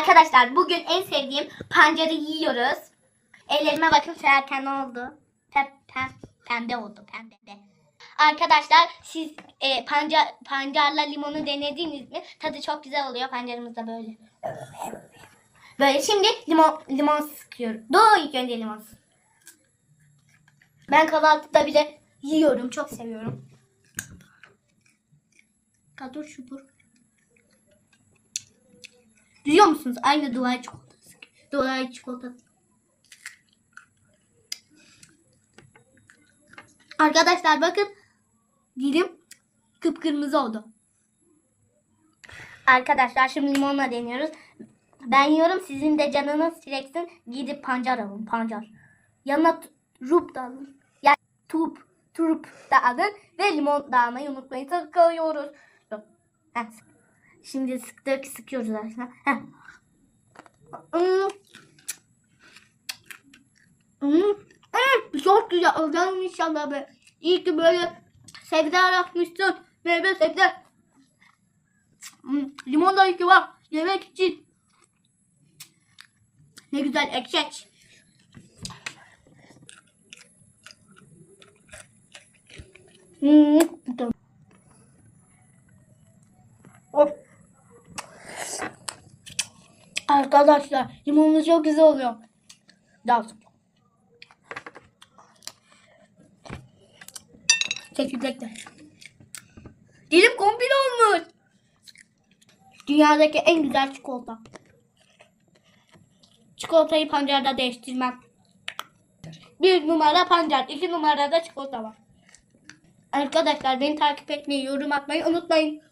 Arkadaşlar bugün en sevdiğim pancarı yiyoruz. Ellerime bakın ne oldu? Pem, pem, pembe oldu pembe. Arkadaşlar siz e, pancar, pancarla limonu denediniz mi? Tadı çok güzel oluyor. Pancarımız da böyle. Böyle şimdi limon limon sıkıyorum. Dur ilk önce limon. Ben kahvaltıda bile yiyorum. Çok seviyorum. Kadur şubur. Duyuyor musunuz? Aynı Dubai çikolatası. Dubai çikolatası. Arkadaşlar bakın. Dilim kıpkırmızı oldu. Arkadaşlar şimdi limonla deniyoruz. Ben yiyorum sizin de canınız çileksin. Gidip pancar alın pancar. Yanına rup da alın. Yani tup, turup da alın. Ve limon da almayı unutmayın. Sıkıyoruz. Yok. Şimdi sıktık sıkıyoruz arkadaşlar. Heh. Hmm. Hmm. Hmm. Çok güzel olacağım inşallah be. İyi ki böyle sebze aratmışsın. Meyve sebze. Limon da iyi ki var. Yemek için. Ne güzel ekşek. Hmm. Arkadaşlar limonlu çok güzel oluyor. Daha sonra. Çekirdek de. Dilim kombin olmuş. Dünyadaki en güzel çikolata. Çikolatayı pancarda değiştirmem. Bir numara pancar, iki numarada çikolata var. Arkadaşlar beni takip etmeyi, yorum atmayı unutmayın.